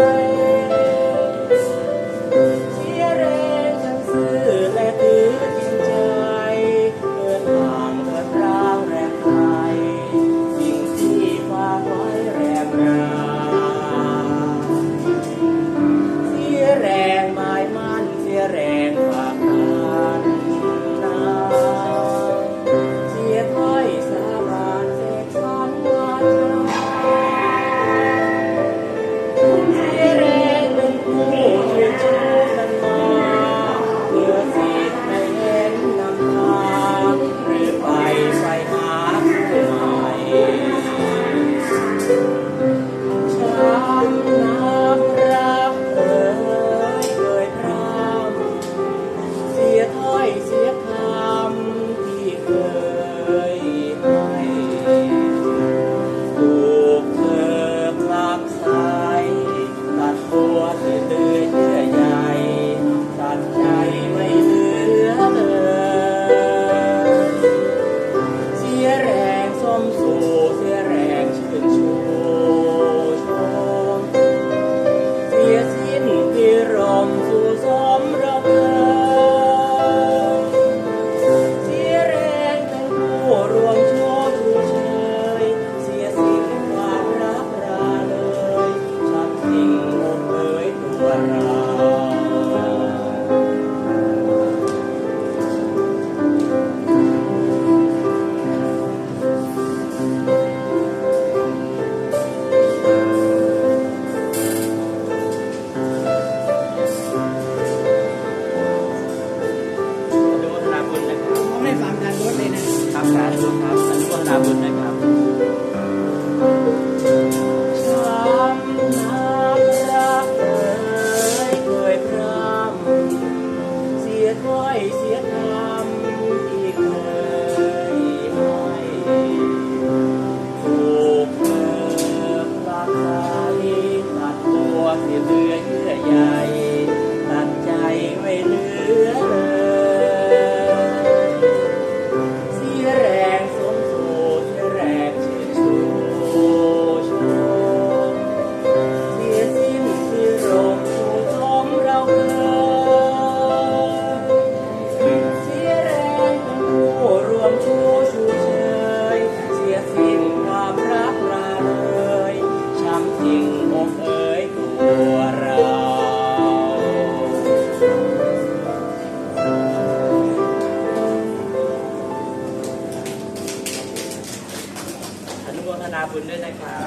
Amen. ครับสาธุครับอนุโมทนาบุญนะครับเสียถ้อยเสียคำ ชู้ชูเชยเสียสิ้นความรักราเลยช้ำจริงบ่เคยกลัวเราอนุโมทนาบุญด้วยนะครับ